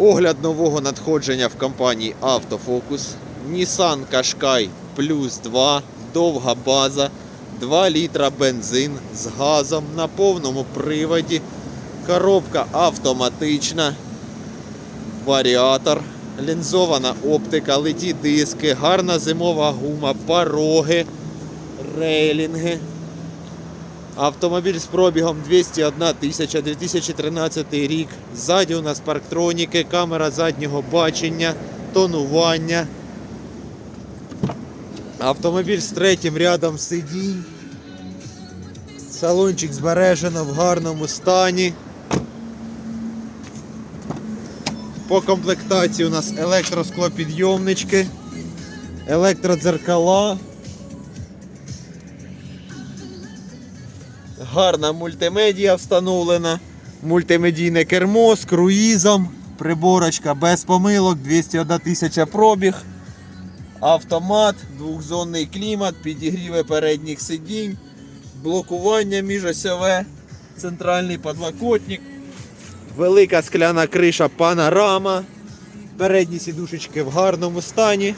Огляд нового надходження в компанії Автофокус. Nissan Qashqai Plus 2, довга база, 2 літра бензин з газом на повному приводі. Коробка автоматична, варіатор, лінзована оптика, леті диски, гарна зимова гума, пороги, рейлінги. Автомобіль з пробігом 201 тисяча 2013 рік. Ззаді у нас парктроніки, камера заднього бачення, тонування. Автомобіль з третім рядом сидінь. Салончик збережено в гарному стані. По комплектації у нас електросклопідйомнички, електродзеркала. Гарна мультимедія встановлена. Мультимедійне кермо з круїзом. Приборочка без помилок, 201 тисяча пробіг. Автомат, двохзонний клімат, підігріви передніх сидінь, блокування міжосьове, центральний подлокотник, велика скляна криша панорама. Передні сідушечки в гарному стані.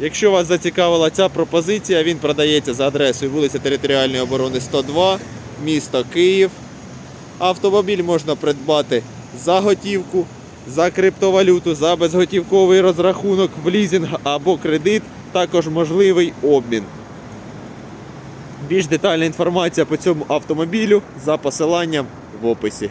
Якщо вас зацікавила ця пропозиція, він продається за адресою вулиця Територіальної оборони 102, місто Київ. Автомобіль можна придбати за готівку, за криптовалюту, за безготівковий розрахунок в лізинг або кредит, також можливий обмін. Більш детальна інформація по цьому автомобілю за посиланням в описі.